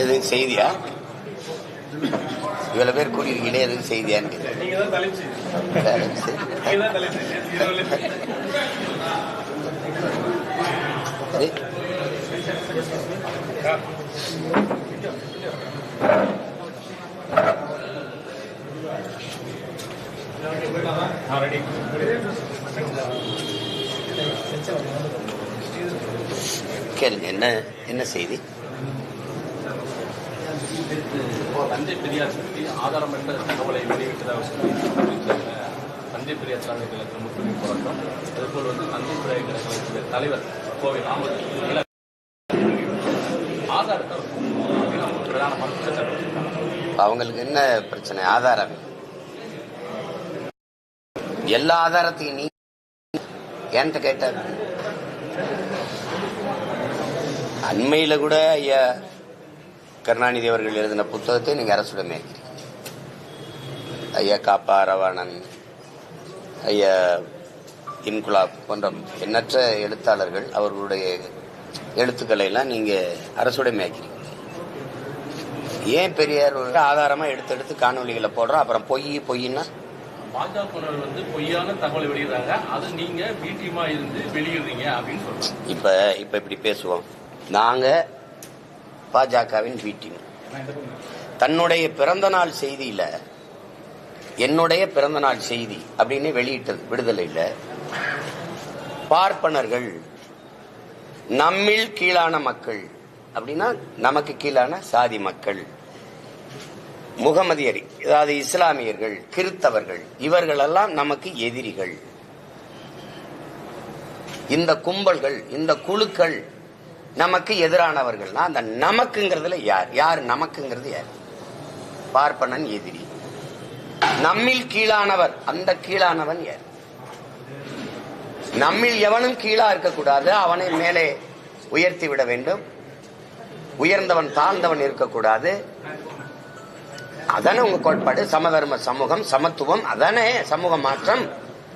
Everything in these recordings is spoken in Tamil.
எது செய்தியா? இவ்வளவு பேர் கூறியிருக்கீங்களே எதுக்கு செய்தியான்னு கேக்குறேன். நீங்க தான் தலைப்பு செய்தி வேலை சரி. நீங்க தான் தலைப்பு செய்தி இரவுல சரி. ரெடி கேளுங்க என்ன என்ன செய்தி? தஞ்சை பெரியார் பற்றி ஆதாரமற்ற தகவலை வெளியிட்டதாக சொல்லி தந்தை பெரியார் சாலை கழகத்தில் முற்றுகை போராட்டம் அதுபோல் வந்து தஞ்சை பெரியார் கழகத்தினுடைய தலைவர் கோவை ராமர் ஆதாரத்தை அப்படின்னு அவங்க பிரதானமான அவங்களுக்கு என்ன பிரச்சனை? ஆதாரம். எல்லா ஆதாரத்தையும் நீ என்கிட்ட கேட்டார் அண்மையில கூட ஐயா கருணாநிதி அவர்கள் எழுதின புத்தகத்தை நீங்க அரசுடமே ஐயா காப்பா ரவாணன் ஐயா இன்குலாப் போன்ற எண்ணற்ற எழுத்தாளர்கள் அவர்களுடைய எழுத்துக்களை எல்லாம் நீங்க அரசுடைமையாக்கிறீங்க ஏன் பெரியார் ஆதாரமா எடுத்து எடுத்து காணொலிகளை போடுறோம் அப்புறம் பொய் பொய்னா பாஜகவினர் வந்து பொய்யான தகவலை வெளியிடுறாங்க. அது நீங்க வீட்டியமா இருந்து வெளியிடுறீங்க அப்படின்னு சொல்றாங்க. இப்ப இப்ப இப்படி பேசுவோம். நாங்க பாஜகவின் டீம் தன்னுடைய பிறந்த நாள் செய்தியில என்னுடைய பிறந்த நாள் செய்தி அப்படின்னு வெளியிட்டது விடுதலையில பார்ப்பனர்கள் நம்மில் கீழான மக்கள் அப்படின்னா நமக்கு கீழான சாதி மக்கள். முகமதியர் அதாவது இஸ்லாமியர்கள் கிறித்தவர்கள் இவர்களெல்லாம் நமக்கு எதிரிகள். இந்த கும்பல்கள் இந்த குழுக்கள் நமக்கு எதிரானவர்கள்னா அந்த நமக்குங்கிறதுல யார்? யார் நமக்குங்கிறது யார்? பார்ப்பனன் எதிரி. நம்மில் கீழானவர் அந்த கீழானவன் யார்? நம்மில் எவனும் கீழா இருக்கக்கூடாது அவனை மேலே உயர்த்தி விட வேண்டும். உயர்ந்தவன் தாழ்ந்தவன் இருக்கக்கூடாது. அதானே உங்க கோட்பாடு? சமதர்ம சமூகம் சமத்துவம் அதானே சமூக மாற்றம்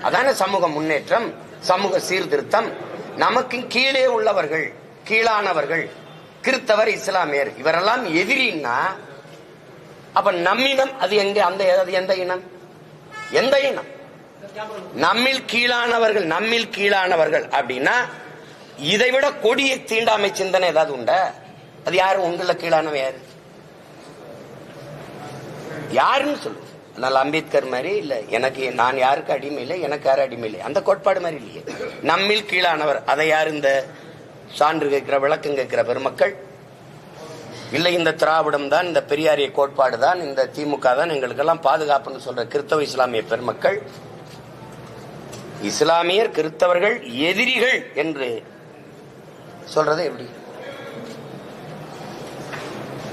அதானே சமூக முன்னேற்றம் சமூக சீர்திருத்தம். நமக்கு கீழே உள்ளவர்கள் கீழானவர்கள் கிறித்தவர் இஸ்லாமியர் இவரெல்லாம் எதிரின்னா அப்ப நம்மிடம் அது எங்க அந்த எந்த இனம்? எந்த இனம்? நம்மில் கீழானவர்கள் நம்மில் கீழானவர்கள் அப்படின்னா இதை விட கொடிய தீண்டாமை சிந்தனை ஏதாவது உண்டா? அது யாரும் உங்கள கீழானவன் யாரு? யாருன்னு சொல்லு. அதனால அம்பேத்கர் மாதிரி இல்ல. எனக்கு நான் யாருக்கு அடிமை இல்லை எனக்கு யாரும் அடிமை இல்லை. அந்த கோட்பாடு மாதிரி இல்லையே. நம்மில் கீழானவர் அதை யார் இந்த சான்று கேட்கிற விளக்கம் கேட்கிற பெருமக்கள்? இல்லை இந்த திராவிடம் தான் இந்த பெரியாரிய கோட்பாடு தான் இந்த திமுக தான் எங்களுக்கெல்லாம் பாதுகாப்புன்னு சொல்ற கிறிஸ்தவ இஸ்லாமிய பெருமக்கள். இஸ்லாமியர் கிறிஸ்தவர்கள் எதிரிகள் என்று சொல்றதை எப்படி?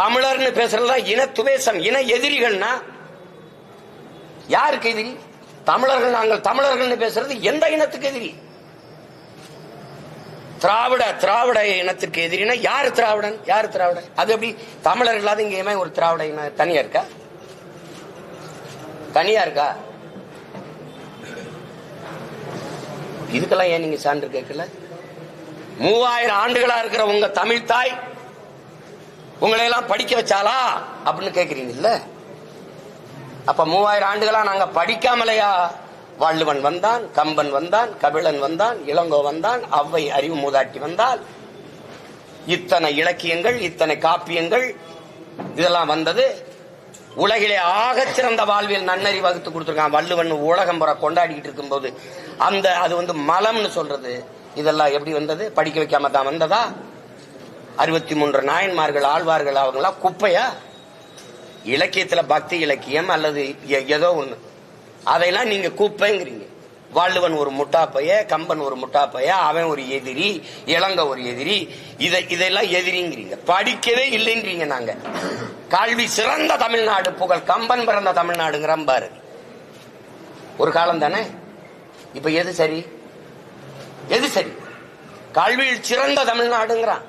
தமிழர்னு பேசுறதுலாம் இன துவேசம் இன எதிரிகள்னா யாருக்கு எதிரி? தமிழர்கள் நாங்கள் தமிழர்கள் பேசுறது எந்த இனத்துக்கு எதிரி? திராவிட திராவிட இனத்துக்கு எதிரினா யார் திராவிடன்? யார் திராவிடன்? அது எப்படி? தமிழர் இல்லாத இங்கேயுமே ஒரு திராவிட இனம் தனியா இருக்கா? தனியா இருக்கா? இதுக்கெல்லாம் ஏன் நீங்க சான்று கேட்கல? மூவாயிரம் ஆண்டுகளா இருக்கிற உங்க தமிழ் தாய் உங்களை எல்லாம் படிக்க வச்சாலா அப்படின்னு கேக்குறீங்கல்ல? அப்ப மூவாயிரம் ஆண்டுகளா நாங்க படிக்காமலையா? வள்ளுவன் வந்தான் கம்பன் வந்தான் கபிலன் வந்தான் இளங்கோ வந்தான் அவ்வை அறிவு மூதாட்டி வந்தால் இத்தனை இலக்கியங்கள் இத்தனை காப்பியங்கள் இதெல்லாம் வந்தது. உலகிலே ஆகச் சிறந்த வாழ்வியல் நன்னறி வகுத்து கொடுத்துருக்கான் வள்ளுவன். உலகம் புற கொண்டாடிக்கிட்டு இருக்கும்போது அந்த அது வந்து மலம்னு சொல்றது. இதெல்லாம் எப்படி வந்தது? படிக்க வைக்காம தான் வந்ததா? அறுபத்தி மூன்று நாயன்மார்கள் ஆழ்வார்கள் அவங்களாம் குப்பையா? இலக்கியத்துல பக்தி இலக்கியம் அல்லது ஏதோ ஒண்ணு. அதையெல்லாம் நீங்க குப்பைங்கிறீங்க. வள்ளுவன் ஒரு முட்டாப்பைய கம்பன் ஒரு முட்டாப்பைய அவன் ஒரு எதிரி இளங்க ஒரு எதிரி இதை இதெல்லாம் எதிரிங்கிறீங்க. படிக்கவே இல்லைங்கிறீங்க நாங்க. கல்வி சிறந்த தமிழ்நாடு புகழ் கம்பன் பிறந்த தமிழ்நாடுங்கிற பாரு ஒரு காலம் தானே? இப்ப எது சரி? எது சரி? கல்வியில் சிறந்த தமிழ்நாடுங்கிறான்.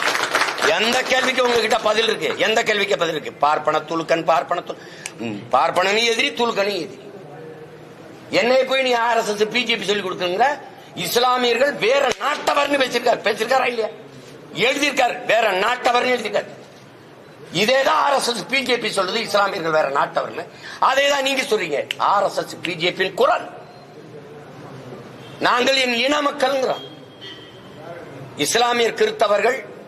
எந்த கேள்விக்கு உங்ககிட்ட பதில் இருக்கு? எந்த கேள்விக்கு பதில் இருக்கு? பார்ப்பன துலுக்கன் பார்ப்பன துல்- ம், பார்ப்பனனும் எதிரி துலுக்கனும் எதிரி. என்னை போய் நீ ஆர் எஸ் எஸ் பிஜேபி சொல்லி கொடுக்குறீங்க இஸ்லாமியர்கள் வேற நாட்டவர்னு பேசிருக்காரு பேசிருக்காரா இல்லையா? எழுதியிருக்காரு. வேற நாட்டவர்னு எழுதியிருக்காரு. இதேதான் ஆர் எஸ் எஸ் பிஜேபி சொல்றது இஸ்லாமியர்கள் வேற நாட்டவர்னு. அதே தான் நீங்க சொல்றீங்க. ஆர் எஸ் எஸ் பிஜேபியின் குரல். நாங்கள் என் இன மக்கள்ங்கிறோம். இஸ்லாமியர் கிறித்தவர்கள்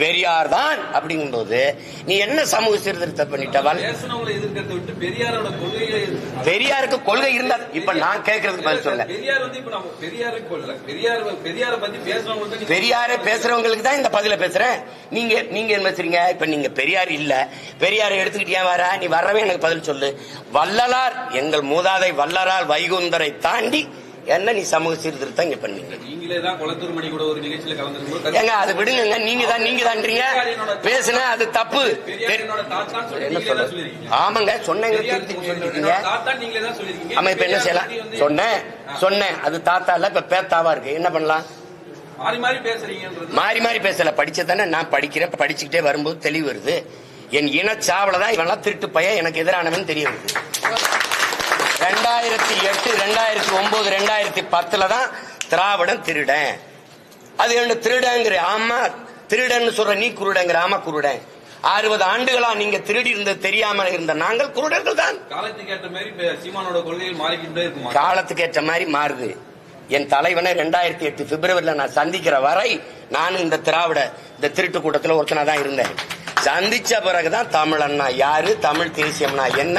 பெரியார் தான் அப்படிங்கும்போது நீ என்ன சமூக சீர்திருத்தம் பண்ணிட்ட வல்? பேசினவங்களை எதிர்க்கிறத விட்டு பெரியாரோட கொள்கைகளை எதிர்த்து- பெரியாருக்கு கொள்கை இருந்தா இப்ப நான் கேட்கறதுக்கு பதில் சொல்ல பெரியார் பேசுறவங்களுக்கு தான் இந்த பதில பேசுறேன். நீங்க நீங்க என்ன பேசுறீங்க? இப்ப நீங்க பெரியார் இல்ல. பெரியாரை எடுத்துக்கிட்டு ஏன் வர? நீ வரவே எனக்கு பதில் சொல்லு. வள்ளலார் எங்கள் மூதாதை வள்ளலார் வைகுந்தரை தாண்டி என்ன நீ சமூக சீர்திருத்தம் இங்க பண்ணீங்க நீங்களே தான் குளத்தூர் மணி கூட ஒரு நிகழ்ச்சியில கலந்துருக்கும் ஏங்க அது விடுங்க நீங்க தான் நீங்க தான்றீங்க. பேசுன அது தப்பு. என்ன சொல்லிருக்கீங்க ஆமாங்க சொன்னேங்க சொல்லிருக்கீங்க ஆமா இப்ப என்ன செய்யலாம்? சொன்னேன் சொன்னேன் அது தாத்தா இல்ல இப்ப பேத்தாவா இருக்கு. என்ன பண்ணலாம்? மாறி மாறி பேசல படிச்சதானே நான் படிக்கிறேன் படிச்சுக்கிட்டே வரும்போது தெளிவு வருது. என் இனச்சாவல தான் இவன்லாம் திருட்டு பையன் எனக்கு எதிரானவன் தெரிய வருது. ரெண்டாயிரத்தி எட்டு ரெண்டாயிரத்தி ஒன்பது ரெண்டாயிரத்தி பத்துல தான் திராவிடம் திருடன். அது என்ன திருடங்கிற ஆமா திருடன்னு சொல்ற நீ குருடங்கிற ஆமா குருடன். அறுபது ஆண்டுகளா நீங்க திருடி இருந்தது தெரியாம இருந்த நாங்கள் குருடர்கள் தான். காலத்துக்கு ஏற்ற மாதிரி இப்ப சீமானோட கொள்கைகள் மாறிக்கிட்டே இருக்குமா? காலத்துக்கு ஏற்ற மாதிரி மாறுது. என் தலைவனை ரெண்டாயிரத்தி எட்டு பிப்ரவரியில நான் சந்திக்கிற வரை நானும் இந்த திராவிட இந்த திருட்டு கூட்டத்துல ஒருத்தனா தான் இருந்தேன். சந்திச்ச பிறகுதான் தமிழன்னா யாரு தமிழ் தேசியம்னா என்ன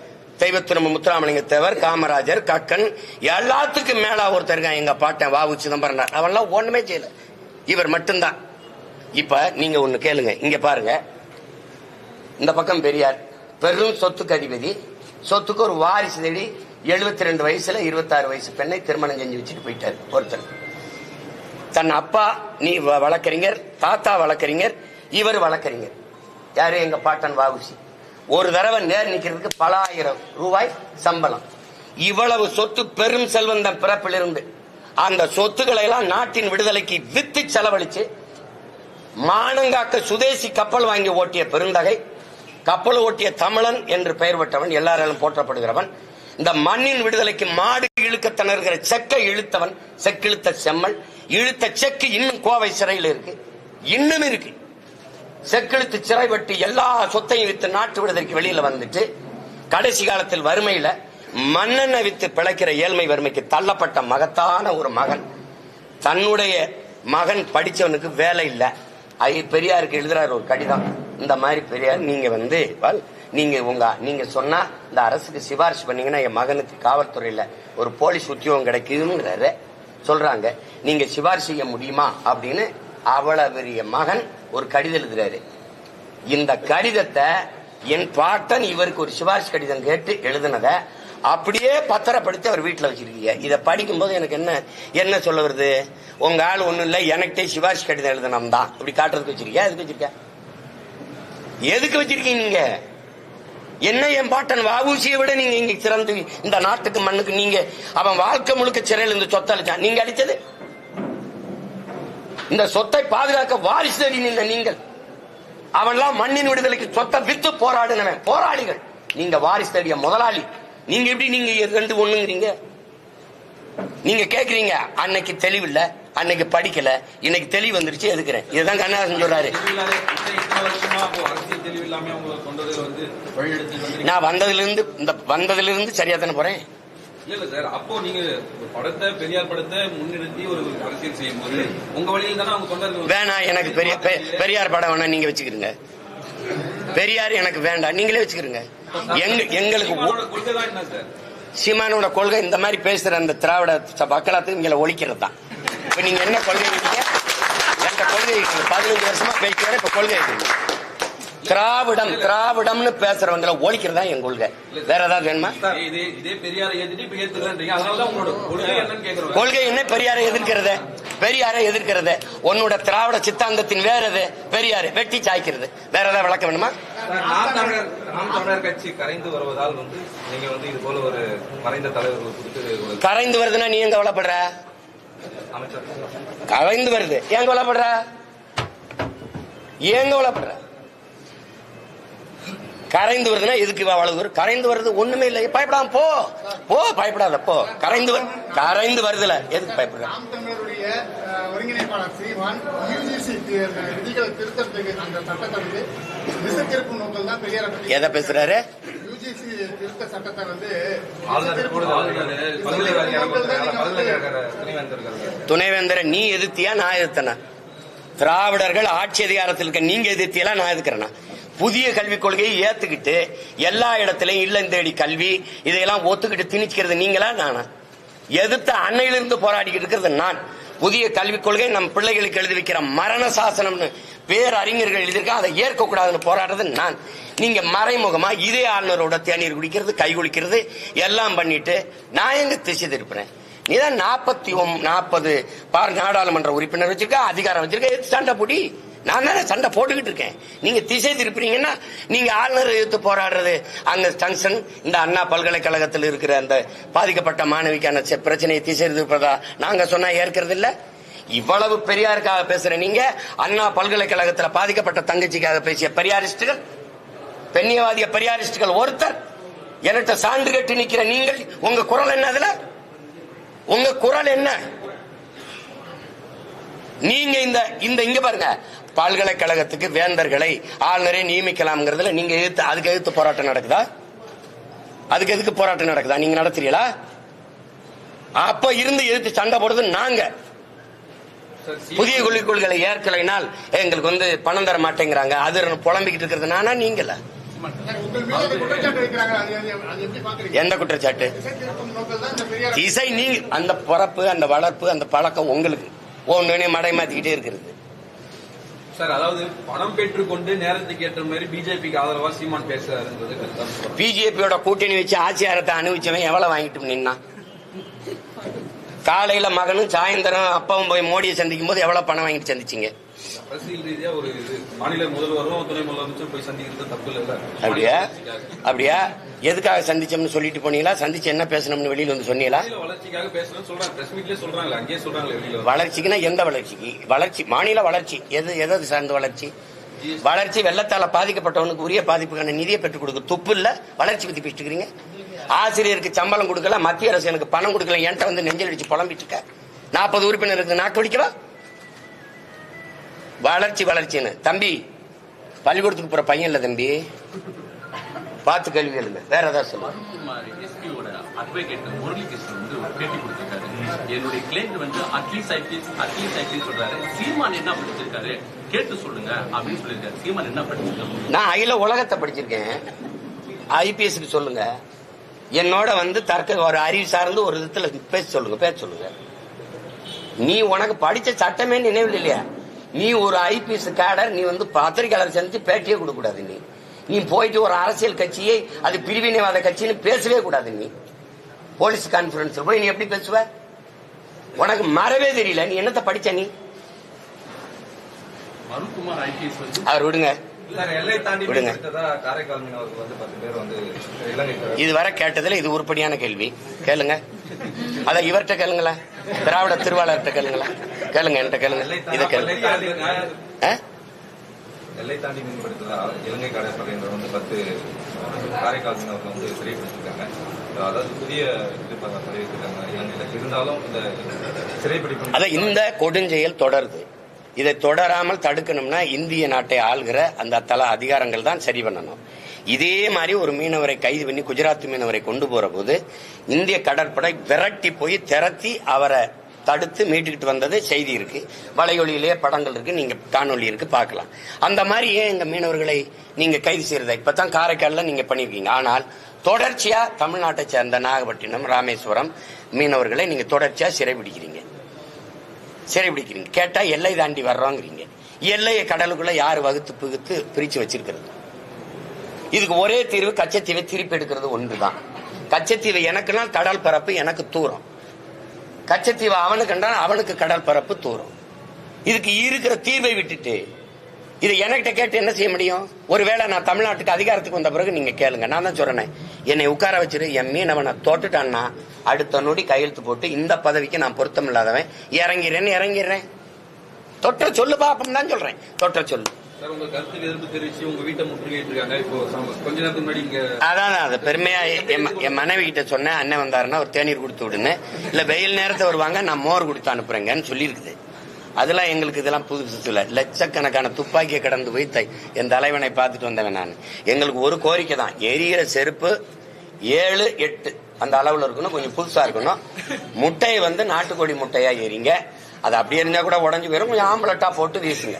தெய்வத்திரும்ப முத்துராமலிங்க தேவர் காமராஜர் கக்கன் எல்லாத்துக்கும் மேல ஒருத்தர் இருக்கான் எங்க பாட்டன் வாவு சிதம்பரம் அவன்லாம் ஒண்ணுமே செய்யல. இவர் மட்டும்தான். இப்ப நீங்க ஒண்ணு கேளுங்க. இங்க பாருங்க. இந்த பக்கம் பெரியார். பெரும் சொத்துக்கு அதிபதி. சொத்துக்கு ஒரு வாரிசு தேடி எழுபத்தி ரெண்டு வயசுல இருபத்தாறு வயசு பெண்ணை திருமணம் செஞ்சு வச்சுட்டு போயிட்டார் ஒருத்தர். தன் அப்பா நீ வ- வழக்கறிஞர் தாத்தா வழக்கறிஞர் இவர் வழக்கறிஞர். யாரு? எங்க பாட்டன் வாவுசி ஒரு தடவை நேர் நிக்கிறதுக்கு பல ஆயிரம் ரூபாய் சம்பளம். இவ்வளவு சொத்து பெரும் செல்வந்தன் பிறப்பிலிருந்து. அந்த சொத்துக்களை எல்லாம் நாட்டின் விடுதலைக்கு வித்து செலவழிச்சு மானங்காக்க சுதேசி கப்பல் வாங்கி ஓட்டிய பெருந்தகை கப்பல் ஓட்டிய தமிழன் என்று பெயர் பெற்றவன் எல்லாராலும் போற்றப்படுகிறவன் இந்த மண்ணின் விடுதலைக்கு மாடு இழுக்க திணறுகிற செக்கை இழுத்தவன் செக்கிழுத்த செம்மல் இழுத்த செக்கு இன்னும் கோவை சிறையில் இருக்கு இன்னும் இருக்கு. செக்கிழுத்து சிறை வெட்டி எல்லா சொத்தையும் வித்து நாட்டு விடுதலைக்கு வெளியில வந்துட்டு கடைசி காலத்தில் வறுமையில மண்ணெண்ணை வித்து பிழைக்கிற ஏழ்மை வறுமைக்கு தள்ளப்பட்ட மகத்தான ஒரு மகன். தன்னுடைய மகன் படிச்சவனுக்கு வேலை இல்லை. ஐ பெரியாருக்கு எழுதுறாரு ஒரு கடிதம். இந்த மாதிரி பெரியார் நீங்க வந்து நீங்க உங்க நீங்க சொன்னா இந்த அரசுக்கு சிபாரிசு பண்ணீங்கன்னா என் மகனுக்கு காவல்துறையில ஒரு போலீஸ் உத்தியோகம் கிடைக்குதுங்கிறாரு. சொல்றாங்க நீங்க சிபாரிசு செய்ய முடியுமா அப்படின்னு அவ்வளவு பெரிய மகன் ஒரு கடிதம் எழுதுறாரு. இந்த கடிதத்தை என் பாட்டன் இவருக்கு ஒரு சிபாரிசு கடிதம் கேட்டு எழுதுனத அப்படியே பத்திரப்படுத்தி அவர் வீட்டில் வச்சிருக்கீங்க. இதை படிக்கும்போது எனக்கு என்ன என்ன சொல்ல வருது? உங்க ஆள் ஒன்றும் இல்லை எனக்கிட்டே சிபாரிசு கடிதம் எழுதணும் தான் இப்படி காட்டுறதுக்கு வச்சிருக்கியா? எதுக்கு வச்சிருக்க? எதுக்கு வச்சிருக்கீங்க நீங்க? என்ன என் பாட்டன் வாவூசியை விட நீங்க இங்க சிறந்து இந்த நாட்டுக்கு மண்ணுக்கு நீங்க அவன் வாழ்க்கை முழுக்க சிறையில் இருந்து சொத்தை அழிச்சான் நீங்க அடிச்சது இந்த சொத்தை பாதுகாக்க வாரிசு தேடி நின்ற நீங்கள். அவன்லாம் மண்ணின் விடுதலைக்கு சொத்தை வித்து போராடினவன். போராளிகள். நீங்க வாரிசு தேடிய முதலாளி. நீங்க எப்படி நீங்க ரெண்டு ஒண்ணுங்கிறீங்க? நீங்க கேக்குறீங்க அன்னைக்கு தெளிவில்ல அன்னைக்கு படிக்கல இன்னைக்கு தெளிவு வந்துருச்சு எதுக்குறேன்? இதுதான் கண்ணாசன் சொல்றாரு. நான் வந்ததுல இருந்து இந்த வந்ததுல இருந்து சரியா தானே போறேன்? இல்ல இல்ல சார். அப்போ நீங்க படத்தை பெரியார் படத்தை முன்னிறுத்தி ஒரு அரசியல் செய்யும் போது உங்க வழியில் தானே அவங்க தொண்டர்கள் வேணாம் எனக்கு பெரிய பெரியார் படம் வேணா நீங்க வச்சுக்கிறீங்க பெரியார் எனக்கு வேண்டாம். நீங்களே வச்சுக்கிறீங்க எங்க எங்களுக்கு சீமானோட கொள்கை இந்த மாதிரி பேசுற அந்த திராவிட மக்களாத்துக்கு இங்க ஒழிக்கிறது தான். இப்ப நீங்க என்ன கொள்கை என்ற கொள்கை. பதினஞ்சு வருஷமா பேசுறேன் இப்ப கொள்கை. திராவிடம் திராவிடம்னு பேசுறவங்களை ஒழிக்கிறதா என் கொள்கை. வேற ஏதாவது வேணுமா? கொள்கை என்ன? பெரியாரை எதிர்க்கிறது. பெரியாரை எதிர்க்கிறது. உன்னோட திராவிட சித்தாந்தத்தின் வேற எது? பெரியாரு வெட்டி சாய்க்கிறது. வேற ஏதாவது விளக்க வேணுமா? கரைந்து வருவதால் வந்து நீங்க வந்து இது போல ஒரு மறைந்த தலைவர்கள் குறித்து ஒரு கரைந்து வருதுன்னா நீ எங்க கவலைப்படுற? கரைந்து வருது. ஏன் கவலைப்படுற? ஏன் கவலைப்படுற? கரைந்து வருதுன்னா எதுக்கு இவ அவ்வளவு தூரம்? கரைந்து வருது ஒண்ணுமே இல்லை. பயப்படாம போ. போ பயப்படாத போ. கரைந்து கரைந்து வருதுல. எதுக்கு பயப்படுற? எதை பேசுறாரு? துணைவேந்தர் நீ எதிர்த்தியா நான் எதிர்த்தனா? திராவிடர்கள் ஆட்சி அதிகாரத்தில் இருக்க நீங்க எதிர்த்தியெல்லாம் நான் எதிர்க்கிறேனா? புதிய கல்விக் கொள்கையை ஏத்துக்கிட்டு எல்லா இடத்திலையும் இல்லம் தேடி கல்வி இதையெல்லாம் ஒத்துக்கிட்டு திணிச்சுக்கிறது நீங்களா நானா? எதிர்த்த அன்னையிலிருந்து போராடிக்கிட்டு இருக்கிறது நான். புதிய கல்விக் கொள்கை நம் பிள்ளைகளுக்கு எழுதி வைக்கிற மரண சாசனம்னு பேரறிஞர்கள் எழுதியிருக்கா அதை ஏற்கக்கூடாதுன்னு போராடுறது நான். நீங்க மறைமுகமா இதே ஆளுநரோட தேநீர் குடிக்கிறது கை குளிக்கிறது எல்லாம் பண்ணிட்டு நான் எங்க திசை திருப்புறேன்? நீதான் நாற்பத்தி நாற்பது பார் நாடாளுமன்ற உறுப்பினர் வச்சிருக்க அதிகாரம் வச்சிருக்க எதுக்கு சண்டை போடி நான் தானே சண்டை போட்டுக்கிட்டு இருக்கேன். நீங்க திசை திருப்புறீங்கன்னா நீங்க ஆளுநர் எதிர்த்து போராடுறது. அங்க ஜங்ஷன் இந்த அண்ணா பல்கலைக்கழகத்தில் இருக்கிற அந்த பாதிக்கப்பட்ட மாணவிக்கான பிரச்சனையை திசை திருப்பதா நாங்க சொன்னா ஏற்கிறது இல்ல? இவ்வளவு பெரியாருக்காக பேசுற நீங்க அண்ணா பல்கலைக்கழகத்தில் பாதிக்கப்பட்ட தங்கச்சிக்காக பேசிய பெரியாரிஸ்டுகள் பெண்ணியவாதிய பெரியாரிஸ்டுகள் ஒருத்தர் என்கிட்ட சான்று கட்டி நிக்கிற நீங்கள் உங்க குரல் என்ன அதுல? உங்க குரல் என்ன? நீங்க இந்த இந்த இங்க பாருங்க பல்கலைக்கழகத்துக்கு வேந்தர்களை ஆளுநரை நியமிக்கலாம்ங்கிறதுல நீங்க எதிர்த்து அதுக்கு எதிர்த்து போராட்டம் நடக்குதா? அதுக்கு எதுக்கு போராட்டம் நடக்குதா? நீங்க நடத்துறீங்களா? அப்ப இருந்து எதிர்த்து சண்டை போடுறது நாங்க. புதிய கொள்கை கொள்கைகளை ஏற்கலைனால் எங்களுக்கு வந்து பணம் தர மாட்டேங்கிறாங்க. அது புலம்பிக்கிட்டு இருக்கிறது நானா நீங்கள? எந்த குற்றச்சாட்டு? இசை நீங்க அந்த பிறப்பு அந்த வளர்ப்பு அந்த பழக்கம் உங்களுக்கு. ஒன்னு மடை மாத்திக்கிட்டே இருக்கிறது. சார் அதாவது பணம் பெற்றுக்கொண்டு நேரத்துக்கு ஏற்ற மாதிரி பிஜேபிக்கு ஆதரவா சீமான் பேசுறாருன்றது பிஜேபியோட கூட்டணி வச்சு ஆட்சியாரத்தை அனுபவிச்சவன் எவ்வளவு வாங்கிட்டு நின்னா காலையில மகனும் சாயந்தரம் அப்பாவும் போய் மோடியை சந்திக்கும் போது எவ்வளவு பணம் வாங்கிட்டு சந்திச்சீங்க? அரசியல் ரீதியா ஒரு இது. மாநில முதல்வரும் துணை முதலமைச்சரும் போய் சந்திக்கிறது தப்பு இல்ல அப்படியா? அப்படியா? எதுக்காக சந்திச்சோம்னு சொல்லிட்டு போனீங்களா? சந்திச்சு என்ன பேசணும்னு வெளியில வந்து சொன்னீங்களா? வளர்ச்சிக்காக சொல்றாங்க. சொல்றாங்களே அங்கேயே சொல்றாங்களே வளர்ச்சிக்குன்னா எந்த வளர்ச்சிக்கு வளர்ச்சி மாநில வளர்ச்சி. எது எது சார்ந்த வளர்ச்சி? வளர்ச்சி வெள்ளத்தால பாதிக்கப்பட்டவனுக்கு உரிய பாதிப்புக்கான நிதியை பெற்றுக் கொடுக்க துப்பு இல்ல? வளர்ச்சி பத்தி பேசிட்டு இருக்கிறீங்க ஆசிரியருக்கு சம்பளம் கொடுக்கல மத்திய அரசு எனக்கு பணம் கொடுக்கல என்கிட்ட வந்து நெஞ்சல் அடிச்சு புலம்பிட்டு இருக்க. நாற்பது உறுப்பினருக்கு நாக்கு வலிக்கவா வளர்ச்சி வளர்ச்சின்னு. தம்பி பள்ளிக்கூடத்துக்கு போற பையன் இல்ல தம்பி. பார்த்து கேள்வி கேளுங்க. வேற ஏதாவது சொல்லுங்க எஸ்பியோட அட்வொகேட் முரளிகிருஷ்ணன் வந்து ஒரு பேட்டி கொடுத்திருக்காரு. என்னுடைய கிளைண்ட் வந்து அட்லீஸ்ட் ஐபிஎஸ் அட்லீஸ்ட் ஐபிஎஸ் சொல்றாரு. சீமான் என்ன படிச்சிருக்காரு? கேட்டு சொல்லுங்க அப்படின்னு சொல்லியிருக்காரு. சீமான் என்ன படிச்சிருக்காரு? நான் அகில உலகத்தை படிச்சிருக்கேன். ஐபிஎஸ்க்கு சொல்லுங்க. என்னோட வந்து தர்க்க ஒரு அறிவு சார்ந்து ஒரு விதத்துல பேச சொல்லுங்க பேச சொல்லுங்க. நீ உனக்கு படிச்ச சட்டமே நினைவில் இல்லையா நீ ஒரு ஐபிஎஸ் கேடர் நீ வந்து பத்திரிகையாளர் சந்திச்சு பேட்டியே கொடுக்க கூடாது நீ. நீ போயிட்டு ஒரு அரசியல் கட்சியை அது பிரிவினைவாத கட்சின்னு பேசவே கூடாது நீ. போலீஸ் கான்ஃபரன்ஸ்ல போய் நீ எப்படி பேசுவ? உனக்கு மறவே தெரியல. நீ என்னத்த படிச்ச நீ? அவர் விடுங்க. விடுங்க. இதுவரை கேட்டதுல இது உருப்படியான கேள்வி. கேளுங்க. அத இவர்கிட்ட கேளுங்களேன். திராவிட திருவாளர்கிட்ட கேளுங்களேன். கேளுங்க என்கிட்ட கேளுங்க. இதை கேளுங்க ஆ? எல்லை தாண்டி மீன்படுத்ததா இலங்கை கடற்படையினர் வந்து பத்து காரைக்கால் மீனவர்கள் வந்து சிறைப்பிடிச்சிருக்காங்க அதாவது புதிய இது ப- பதிவிட்டிருக்காங்க இலங்கையில இருந்தாலும் இந்த சிறைப்பிடிப்பு இந்த கொடுஞ்செயல் தொடருது. இதை தொடராமல் தடுக்கணும்னா இந்திய நாட்டை ஆள்கிற அந்த தல அதிகாரங்கள் தான் சரி பண்ணணும். இதே மாதிரி ஒரு மீனவரை கைது பண்ணி குஜராத் மீனவரை கொண்டு போற போது இந்திய கடற்படை விரட்டி போய் திரட்டி அவரை தடுத்து மீட்டுக்கிட்டு வந்தது செய்தி இருக்கு. வலையொலியிலே படங்கள் இருக்கு. நீங்க காணொலி இருக்கு. பார்க்கலாம். அந்த மாதிரி ஏன் எங்க மீனவர்களை நீங்க கைது செய்யறதா? இப்பதான் காரைக்கால்ல நீங்க பண்ணிருக்கீங்க. ஆனால் தொடர்ச்சியா தமிழ்நாட்டை சேர்ந்த நாகப்பட்டினம் ராமேஸ்வரம் மீனவர்களை நீங்க தொடர்ச்சியா சிறைபிடிக்கிறீங்க சிறைபிடிக்கிறீங்க கேட்டா எல்லை தாண்டி வர்றோங்கிறீங்க. எல்லையை கடலுக்குள்ள யார் வகுத்து புகுத்து பிரிச்சு வச்சிருக்கிறது? இதுக்கு ஒரே தீர்வு கச்சத்தீவை திருப்பி எடுக்கிறது ஒன்றுதான். கச்சத்தீவை எனக்குன்னா கடல் பரப்பு எனக்கு தூரம். கச்சத்தீவை அவனுக்குன்னா அவனுக்கு கடல் பரப்பு தூரம். இதுக்கு இருக்கிற தீர்வை விட்டுட்டு இது என்கிட்ட கேட்டு என்ன செய்ய முடியும்? ஒருவேளை நான் தமிழ்நாட்டுக்கு அதிகாரத்துக்கு வந்த பிறகு நீங்க கேளுங்க. நான் தான் சொல்றேன். என்னை உட்கார வச்சிரு என் மீனவனை தோட்டுட்டான்னா அடுத்த நொடி கையெழுத்து போட்டு இந்த பதவிக்கு நான் பொருத்தம் இல்லாதவன் இறங்கிறேன்னு இறங்கிடுறேன் தொற்ற சொல்லுப்பா அப்படின்னு தான் சொல்றேன். தொற்ற சொல்லு. சார் உங்க கருத்துக்கு எதிர்ப்பு தெரிவிச்சு உங்க வீட்டை முற்றுகையிட்டு இப்போ கொஞ்ச நேரத்துக்கு முன்னாடி இங்க அதான் அது பெருமையா என் என் மனைவி கிட்ட சொன்னேன். அண்ணன் வந்தாருன்னா ஒரு தேநீர் கொடுத்து விடுன்னு. இல்ல வெயில் நேரத்தை வருவாங்க நான் மோர் கொடுத்து அனுப்புறேங்கன்னு சொல்லியிருக்குது. அதெல்லாம் எங்களுக்கு இதெல்லாம் புதுசு இல்ல. லட்சக்கணக்கான துப்பாக்கியை கடந்து வைத்த தை- என் தலைவனை பார்த்துட்டு வந்தவன் நான். எங்களுக்கு ஒரு கோரிக்கை தான். எரியிற செருப்பு ஏழு எட்டு அந்த அளவுல இருக்கணும். கொஞ்சம் புதுசா இருக்கணும். முட்டையை வந்து நாட்டுக்கோழி முட்டையா எரிங்க. அது அப்படியே இருந்தா கூட உடஞ்சு போயிடும் கொஞ்சம் ஆம்பளட்டா போட்டு வீசுங்க.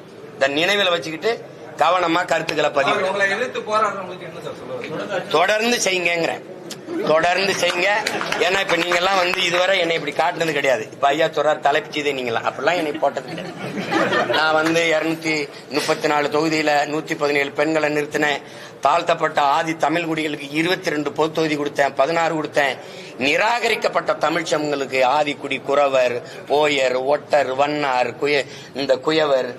இந்த நினைவில் வச்சுக்கிட்டு கவனமா கருத்துக்களை பதிவு தொடர்ந்து செய்யுங்கிறேன் தொடர்ந்து செய்யுங்க. ஏன்னா இப்ப நீங்க எல்லாம் வந்து இதுவரை என்னை இப்படி காட்டினது கிடையாது. இப்ப ஐயா சொல்றாரு தலைப்பு செய்தே நீங்களா அப்படிலாம் என்னை போட்டது கிடையாது. நான் வந்து இருநூத்தி முப்பத்தி நாலு தொகுதியில நூத்தி பதினேழு பெண்களை நிறுத்தினேன். தாழ்த்தப்பட்ட ஆதி தமிழ் குடிகளுக்கு இருபத்தி ரெண்டு பொது தொகுதி கொடுத்தேன் பதினாறு கொடுத்தேன். நிராகரிக்கப்பட்ட தமிழ் சமங்களுக்கு ஆதிக்குடி குறவர் போயர் ஒட்டர் வண்ணார் குய இந்த குயவர்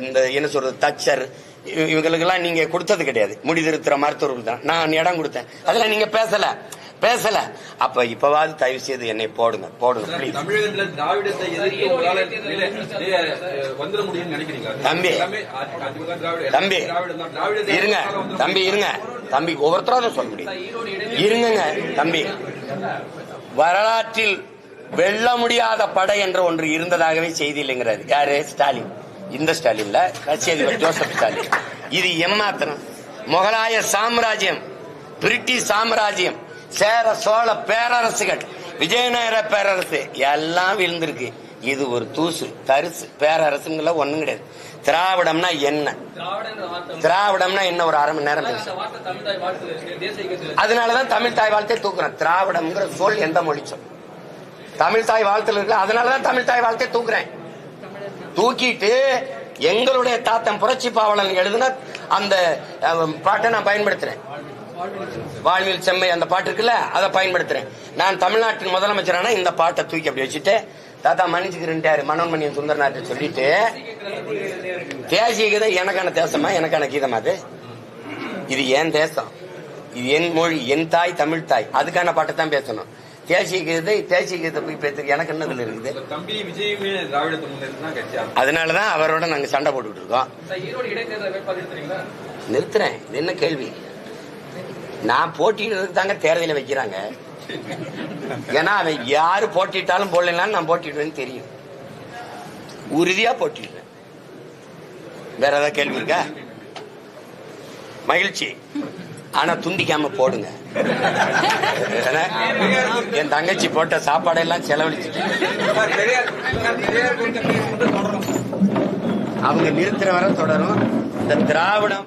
இந்த என்ன சொல்றது தச்சர் இவ- இவங்களுக்கெல்லாம் நீங்க கொடுத்தது கிடையாது. முடிதிருத்துற மருத்துவர்கள் தான். நான் இடம் கொடுத்தேன். அதெல்லாம் நீங்க பேசல. பேசல. அப்ப இப்பவாவது தயவு செய்து என்னை போடுங்க. போடுங்க தம்பி. தம்பி. இருங்க. தம்பி இருங்க. தம்பி ஒவ்வொருத்தரும் சொல்ல முடியும். இருங்கங்க தம்பி. வரலாற்றில் வெல்ல முடியாத படை என்ற ஒன்று இருந்ததாகவே செய்தி இல்லைங்கிறாரு. யாரு? ஸ்டாலின். இந்த ஸ்டாலின்ல கட்சி அதிபர் ஜோசப் ஸ்டாலின். இது ஏமாத்திரம் முகலாய சாம்ராஜ்யம் பிரிட்டிஷ் சாம்ராஜ்யம் சேர சோழ பேரரசுகள் விஜயநகர பேரரசு எல்லாம் விழுந்திருக்கு. இது ஒரு தூசு தரிசு பேரரசுங்கள ஒண்ணும் கிடையாது. திராவிடம்னா என்ன? திராவிடம்னா என்ன ஒரு அரை மணி நேரம் அதனாலதான் தமிழ் தாய் வாழ்த்தை தூக்குறேன். திராவிடம்ங்கிற சொல் எந்த மொழி சொல் தமிழ் தாய் வாழ்த்துல இருக்கு அதனாலதான் தமிழ் தாய் வாழ்த்தை தூக்குறேன். தூக்கிட்டு எங்களுடைய தாத்தன் புரட்சி பாவலன் எழுதின அந்த பாட்டை நான் பயன்படுத்துறேன். வாழ்வில் செம்மை அந்த பாட்டு இருக்குல்ல அதை பயன்படுத்துறேன். நான் தமிழ்நாட்டின் முதலமைச்சரான இந்த பாட்டை தூக்கி அப்படி வச்சுட்டு தாத்தா மன்னிச்சுக்கிறேன்ட்டாரு. மனோன்மணியன் சுந்தரநாட்டை சொல்லிட்டு தேசிய கீதம் எனக்கான தேசமா எனக்கான கீதமா அது? இது என் தேசம். இது என் மொழி என் தாய் தமிழ் தாய். அதுக்கான பாட்டை தான் பேசணும். தேசிய கீதத்தை தேசிய கீதத்தை போய் பேசுறது எனக்கு இருக்குது? திராவிடத்தை முன்னெடுத்து கட்சியா அதனாலதான் அவரோட நாங்க சண்டை போட்டுக்கிட்டு இருக்கோம். நிறுத்துறேன். இது என்ன கேள்வி? நான் போட்டியிடுறதுக்கு தாங்க தேர்தலை வைக்கிறாங்க. ஏன்னா அவன் யாரு போட்டிட்டாலும் போடலாம் நான் போட்டிடுவேன்னு தெரியும். உறுதியா போட்டிடுறேன் வேற ஏதாவது கேள்வி இருக்கா? மகிழ்ச்சி. ஆனா துண்டிக்காம போடுங்க. என் தங்கச்சி போட்ட சாப்பாடெல்லாம் செலவழிச்சிட்டு. செலவழிச்சு அவங்க நிறுத்துற வரை தொடரும். இந்த திராவிடம்